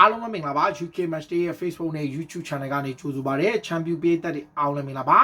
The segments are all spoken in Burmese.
အားလုံးပဲမင်္ဂလာပါ UK Match Day ရဲ့ Facebook နဲ့ YouTube Channel ကနေကြိုဆိုပါရစေချန်ပီယံပေးသက်တွေအားလုံးမင်္ဂလာပါ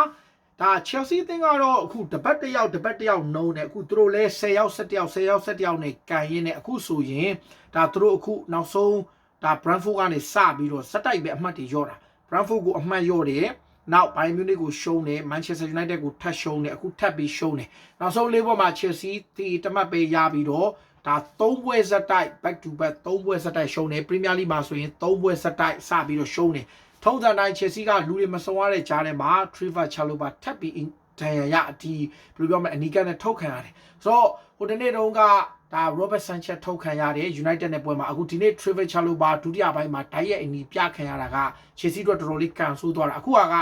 ဒါ Chelsea အသင်းကတော့အခုတပတ်တစ်ယောက်တပတ်တစ်ယောက်နှုံးနေအခုသူတို့လဲ10ယောက်17ယောက်10ယောက်17ယောက်နဲ့ကန်ရင်းနဲ့အခုဆိုရင်ဒါသူတို့အခုနောက်ဆုံးဒါ Brentford ကနေစပြီးတော့စက်တိုက်ပဲအမှတ်တွေရော့တာ Brentford ကိုအမှတ်ရော့တယ်နောက် Bayern Munich ကိုရှုံးတယ် Manchester United ကိုထပ်ရှုံးတယ်အခုထပ်ပြီးရှုံးတယ်နောက်ဆုံးလေးပေါ်မှာ Chelsea တီတမတ်ပဲရပြီးတော့ ဒါ၃ပွဲဇက်တိုက် back to back ၃ပွဲဇက်တိုက်ရှုံးတယ် Premier League မှာဆိုရင်၃ပွဲဇက်တိုက်စပြီးတော့ရှုံးတယ်ထုံးစံတိုင်း Chelsea ကလူတွေမစုံရတဲ့ကြားထဲမှာ Trevor Chalobah ထပ်ပြီးဒဏ်ရာရအဒီဘယ်လိုပြောမလဲအနီးကပ်နဲ့ထုတ်ခံရတယ်ဆိုတော့ဟိုတနေ့တုန်းကဒါ Robert Sanchez ထုတ်ခံရတယ် United နဲ့ပွဲမှာအခုဒီနေ့ Trevor Chalobah ဒုတိယပိုင်းမှာတိုက်ရိုက်အနီးပြခံရတာက Chelsea တို့တော်တော်လေးကန်ဆိုးသွားတာအခုက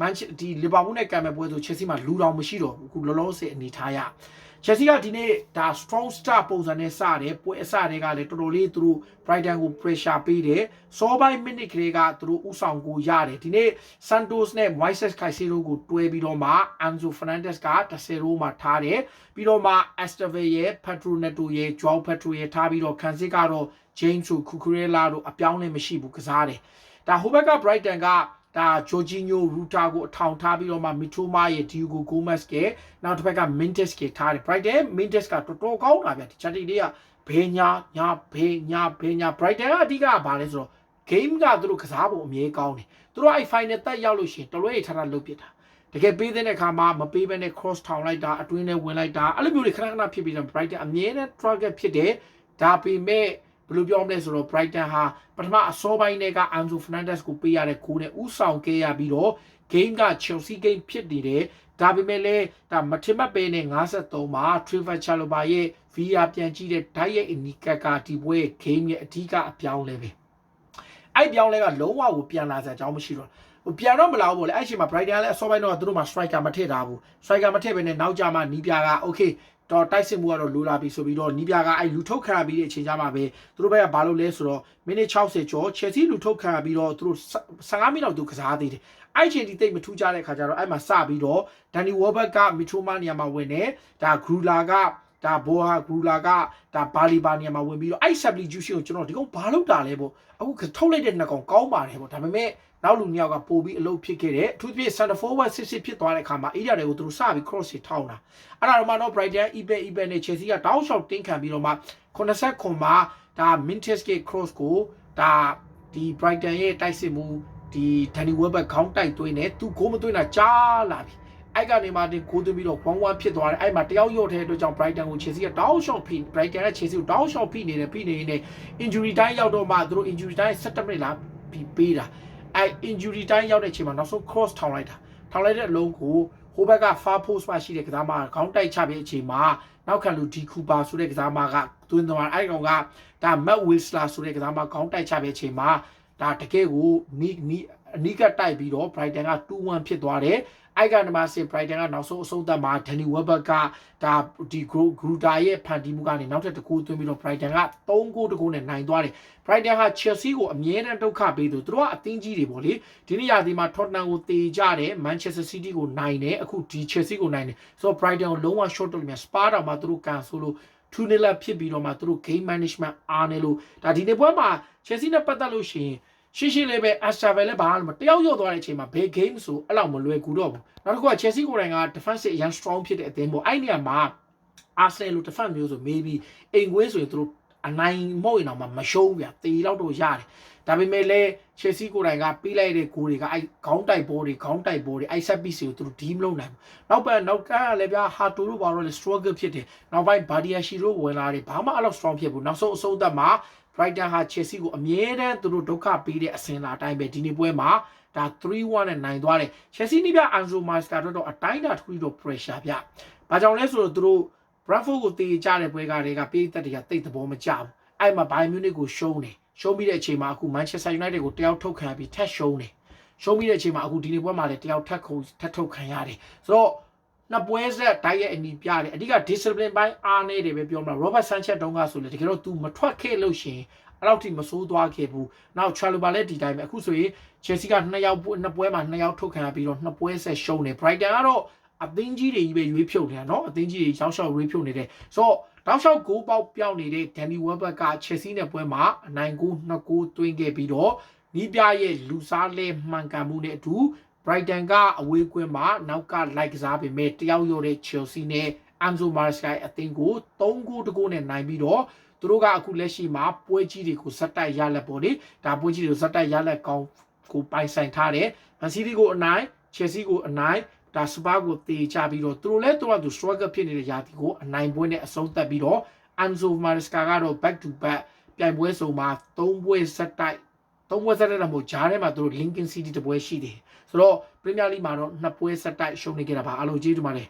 မန်ချက်ဒီလီဗာပူးနဲ့ကံမဲ့ပွဲဆို Chelsea မှာလူတော်မရှိတော့ဘူးအခုလောလောဆယ်အနေထားရ Chelsea ကဒီနေ့ဒါ strong start ပုံစံနဲ့စတယ်ပွဲအစတွေကလည်းတော်တော်လေးသူတို့ Brighton ကို pressure ပေးတယ်စောပိုင်း minute ကလေးကသူတို့ဥဆောင်ကိုရတယ်ဒီနေ့ Santos နဲ့ Moises Caicedo ကိုတွဲပြီးတော့မှ Anzo Fernandez က10မှာထားတယ်ပြီးတော့မှ Esteve ရဲ့ Pedro Neto ရဲ့ Joao Pedro ရဲ့ထားပြီးတော့ခံစစ်ကတော့ James Cucurella တို့အပြောင်းလဲမရှိဘူးကစားတယ်ဒါဟိုဘက်က Brighton က ဒါဂျိုဂျီညိုရူတာကိုအထောင်ထားပြီးတော့မှမီထိုမာရဲ့ဒီယိုဂိုဂိုမက်စ်ကနောက်တစ်ဖက်က Mintes ကထားတယ် Brighton Mintes ကတော်တော်ကောင်းတာဗျဒီချက်တီလေးကဘေးညာညာဘေးညာဘေးညာ Brighton ကအဓိကဘာလဲဆိုတော့ game ကသူတို့ကစားဖို့အမြဲကောင်းတယ်သူတို့အဲ့ final တက်ရောက်လို့ရှိရင်တလွဲထထလုပ်ပစ်တာတကယ်ပေးတဲ့အခါမှာမပေးဘဲနဲ့ cross ထောင်လိုက်တာအတွင်းနဲ့ဝင်လိုက်တာအဲ့လိုမျိုးတွေခဏခဏဖြစ်ပြီးတော့ Brighton အမြဲတမ်း target ဖြစ်တယ်ဒါပေမဲ့ ဘယ်လိုပြောမလဲဆိုတော့ Brighton ဟာပထမအစောပိုင်းတွေက Anzo Fernandez ကိုပေးရတဲ့ဂိုးနဲ့ဥဆောင်ခဲ့ရပြီးတော့ game က Chelsea game ဖြစ်နေတယ်ဒါပေမဲ့လည်းဒါမထင်မှတ်ပဲနဲ့53မှာ Trevor Chalobah ရဲ့ VR ပြန်ကြည့်တဲ့ဓာတ်ရိုက်အနီကတ်ကဒီပွဲ game ရဲ့အဓိကအပြောင်းလဲပဲအဲ့ပြောင်းလဲကလုံးဝကိုပြန်လာစရာအကြောင်းမရှိတော့ဟိုပြန်တော့မလာဘူးပေါ့လေအဲ့ချိန်မှာ Brighton လည်းအစောပိုင်းတော့သူတို့မှာ striker မထည့်ထားဘူး striker မထည့်ပဲနဲ့နောက်ကြမှာနီးပြက okay တော့တိုက်စစ်မှုကတော့လိုလာပြီဆိုပြီးတော့နီးပြကအဲ့လူထုတ်ခံရပြီးတဲ့အချိန်ကြမှာပဲသူတို့ဘက်ကဘာလုပ်လဲဆိုတော့မိနစ်60ကျော် Chelsea လူထုတ်ခံရပြီးတော့သူတို့15မိနစ်လောက်သူကစားသေးတယ်အဲ့ချိန်ဒီတိတ်မထူးကြတဲ့ခါကျတော့အဲ့မှာစပြီးတော့ဒန်နီဝေါ်ဘတ်ကမီထရိုမာနီယာမှာဝင်နေဒါဂရူလာကဒါဘောဟာဂရူလာကဒါဘာလီဘာနီယာမှာဝင်ပြီးတော့အဲ့ substitution ကိုကျွန်တော်ဒီကောင်ဘာလုပ်တာလဲပေါ့အခုထုတ်လိုက်တဲ့နှစ်ကောင်ကောင်းပါတယ်ပေါ့ဒါပေမဲ့ နောက်လူနှစ်ယောက်ကပို့ပြီးအလုပ်ဖြစ်ခဲ့တယ်အထူးသဖြင့် center forward စစ်စစ်ဖြစ်သွားတဲ့အခါမှာ area တွေကိုသူတို့စပြီး cross တွေထောင်းတာအဲ့ဒါတော့မှတော့ Brighton Ibe Ibe နဲ့ Chelsea ကတောင်းလျှောက်တင်းခံပြီးတော့မှ89ခွန်မှာဒါ Mintes က cross ကိုဒါဒီ Brighton ရဲ့တိုက်စစ်မှုဒီ Danny Welbeck ခေါင်းတိုက်သွင်းတယ်သူဂိုးမသွင်းတာကြားလာပြီအဲ့ကနေမှတင်ကိုသွင်းပြီးတော့1-1ဖြစ်သွားတယ်အဲ့မှာတယောက်ရော့တဲ့အတွက်ကြောင့် Brighton ကို Chelsea ကတောင်းလျှောက်ဖိ Brighton က Chelsea ကိုတောင်းလျှောက်ဖိနေတယ်ဖိနေနေ injury time ရောက်တော့မှသူတို့ injury time 17မိနစ်လာပြီးပေးတာ အဲ injury time ရောက်တဲ့အချိန်မှာနောက်ဆုံး cross ထောင်လိုက်တာထောင်လိုက်တဲ့အလုံးကိုဟိုဘက်က far post မှာရှိတဲ့ကစားမခေါင်းတိုက်ချပြီးအချိန်မှာနောက်ခံလူဒီကူပါဆိုတဲ့ကစားမကသွင်းသွားအဲ့ကောင်ကဒါ Matt Wilsler ဆိုတဲ့ကစားမခေါင်းတိုက်ချပြီးအချိန်မှာဒါတကယ်ကိုနီးနီးအနီးကတိုက်ပြီးတော့ Brighton က2-1ဖြစ်သွားတယ် အိုက်ကနေမှဆင် Brighton ကနောက်ဆုံးအဆုံးသတ်မှာ Danny Welbeck ကဒါဒီ Gruda ရဲ့ဖန်တီးမှုကနေနောက်ထပ်တစ်ခုသွင်းပြီးတော့ Brighton က3ဂိုးတကူနဲ့နိုင်သွားတယ် Brighton ဟာ Chelsea ကိုအမြဲတမ်းဒုက္ခပေးသူသူတို့ကအသင်းကြီးတွေပေါ့လေဒီနေ့ရာသီမှာ Tottenham ကိုတေကြတယ် Manchester City ကိုနိုင်တယ်အခုဒီ Chelsea ကိုနိုင်တယ်ဆိုတော့ Brighton ကိုလုံးဝ short လုပ်နေ Spa တောင်မှသူတို့ကန်ဆိုလို့ထူနေလာဖြစ်ပြီးတော့မှသူတို့ game management အားနေလို့ဒါဒီနေ့ပွဲမှာ Chelsea နဲ့ပတ်သက်လို့ရှိရင် ရှင်းရှင်းလေးပဲ Aston Villa လည်းဘာမှမတယောက်ရော့သွားတဲ့အချိန်မှာဘယ် game ဆိုအဲ့လောက်မလွယ်ကူတော့ဘူးနောက်တစ်ခုက Chelsea ကိုယ်တိုင်က defensive အရန် strong ဖြစ်တဲ့အသင်းပေါ့အဲ့နေရာမှာ Arsenal လို defense မျိုးဆို maybe အိမ်ကွင်းဆိုရင်သူတို့အနိုင်မဟုတ်ရင်တော့မရှုံးဗျာတေလောက်တော့ရတယ်ဒါပေမဲ့လည်း Chelsea ကိုယ်တိုင်ကပေးလိုက်တဲ့ဂိုးတွေကအဲ့ခေါင်းတိုက်ဘောတွေခေါင်းတိုက်ဘောတွေအဲ့ set piece ကိုသူတို့ဒီမလုံးနိုင်ဘူးနောက်ပိုင်းနောက်ကလည်းဗျာဟာတိုတို့ဘာလို့လဲ struggle ဖြစ်တယ်နောက်ပိုင်း Badiashi တို့ဝင်လာတယ်ဘာမှအဲ့လောက် strong ဖြစ်ဘူးနောက်ဆုံးအဆုံးသတ်မှာ Brighton ဟာ Chelsea ကိုအမြဲတမ်းသူတို့ဒုက္ခပေးတဲ့အစင်လာတိုင်းပဲဒီနေ့ပွဲမှာဒါ3-1နဲ့နိုင်သွားတယ် Chelsea နိဗျ Anzo Master တို့တော့အတိုင်းတာတစ်ခုတော့ pressure ဗျ။ဘာကြောင့်လဲဆိုတော့သူတို့ Bradford ကိုတေကြတဲ့ပွဲကတွေကပေးသက်တွေကတိတ်သဘောမကျဘူး။အဲ့မှာ Bayern Munich ကိုရှုံးတယ်။ရှုံးပြီးတဲ့အချိန်မှာအခု Manchester United ကိုတယောက်ထုတ်ခံပြီးထက်ရှုံးတယ်။ရှုံးပြီးတဲ့အချိန်မှာအခုဒီနေ့ပွဲမှာလည်းတယောက်ထက်ခုထက်ထုတ်ခံရတယ်။ဆိုတော့ နှစ်ပွဲဆက်တိုက်ရဲ့အနီပြတယ်အဓိက discipline ပိုင်းအားနေတယ်ပဲပြောမှာ Robert Sanchez တုန်းကဆိုလေတကယ်တော့ तू မထွက်ခဲ့လို့ရှိရင်အဲ့လောက်ထိမစိုးသွားခဲ့ဘူးနောက် Chalobah လည်းဒီတိုင်းပဲအခုဆိုရင် Chelsea ကနှစ်ယောက်နှစ်ပွဲမှာနှစ်ယောက်ထုတ်ခံရပြီးတော့နှစ်ပွဲဆက်ရှုံးနေ Brighton ကတော့အသင်းကြီးတွေကြီးပဲရွေးဖြုတ်နေတာเนาะအသင်းကြီးတွေရောက်ရှောက်ရွေးဖြုတ်နေတယ်ဆိုတော့ တောက်လျှောက်ဂိုးပေါက်ပြောင်းနေတဲ့ဒန်နီဝက်ဘက်ကချက်စီနဲ့ပွဲမှာအနိုင်ဂိုး2ဂိုးသွင်းခဲ့ပြီးတော့နီးပြရဲ့လူစားလဲမှန်ကန်မှုနဲ့အတူ Brighton ကအဝေးကွင်းမှာနောက်ကလိုက်ကစားပေမဲ့တယောက်ရော်တဲ့ Chelsea နဲ့ Enzo Maresca အသင်းကို3ဂိုးတကိုးနဲ့နိုင်ပြီးတော့သူတို့ကအခုလက်ရှိမှာပွဲကြီးတွေကိုဇက်တိုက်ရလက်ပေါ်လေဒါပွဲကြီးတွေကိုဇက်တိုက်ရလက်ကောင်းကိုပိုင်ဆိုင်ထားတယ် Man City ကိုအနိုင် Chelsea ကိုအနိုင်ဒါစပါကိုတေချပြီးတော့သူတို့လည်းတော့သူ struggle ဖြစ်နေတဲ့ယာတီကိုအနိုင်ပွဲနဲ့အဆုံးသတ်ပြီးတော့ Enzo Maresca ကတော့ back to back ပြိုင်ပွဲစုံမှာ3ပွဲဇက်တိုက် 3ပွဲဇက်တိုက်တော့မဟုတ်ဂျားထဲမှာသူတို့ Lincoln City တပွဲရှိတယ်ဆိုတော့ Premier League မှာတော့2ပွဲဇက်တိုက်ရှုံးနေကြတာပါအားလုံးကျေးဇူးပါတယ်